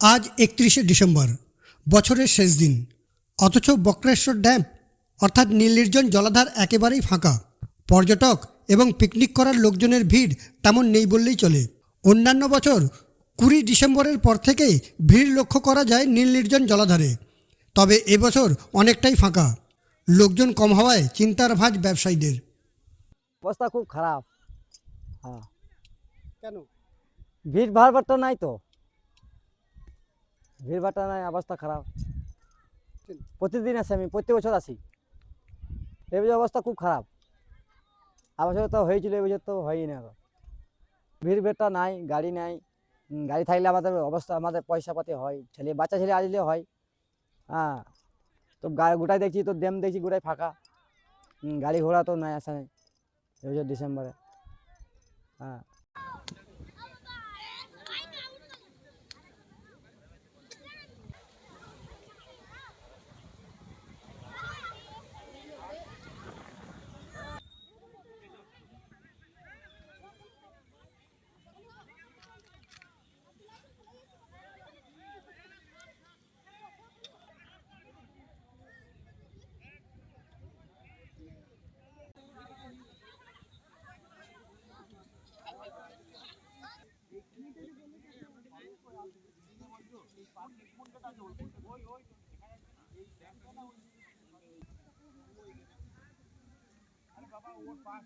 আজ একত্রিশে ডিসেম্বর বছরের শেষ দিন। অথচ বক্রেশ্বর ড্যাম অর্থাৎ নীলনির্জন জলাধার একেবারেই ফাঁকা। পর্যটক এবং পিকনিক করার লোকজনের ভিড় তেমন নেই বললেই চলে। অন্যান্য বছর কুড়ি ডিসেম্বরের পর থেকেই ভিড় লক্ষ্য করা যায় নীলনির্জন জলাধারে। তবে এবছর অনেকটাই ফাঁকা। লোকজন কম হওয়ায় চিন্তার ভাঁজ ব্যবসায়ীদের। অবস্থা খুব খারাপ। হ্যাঁ। কেন? ভিড় ভাড়ভাড়টা নাই তো। ভিড় ভাড়টা নাই অবস্থা খারাপ। প্রতিদিন আসি আমি প্রত্যেক বছর আসি এই বছর অবস্থা খুব খারাপ। আর বছর তো হয়েছিল এই বছর তো হয়ই না। ভিড় ভাড়টা নাই গাড়ি নাই। গাড়ি থাকলে আমাদের অবস্থা আমাদের পয়সা পাতি হয়। ছেলে বাচ্চা ছেলে আসলে হয়। হ্যাঁ তো গা গোটাই দেখছি তো ড্যাম দেখছি গোটাই ফাঁকা। গাড়ি ঘোড়া তো নাই আসা নেই এবছর ডিসেম্বরে। হ্যাঁ। আরে বাবা ওর পাশ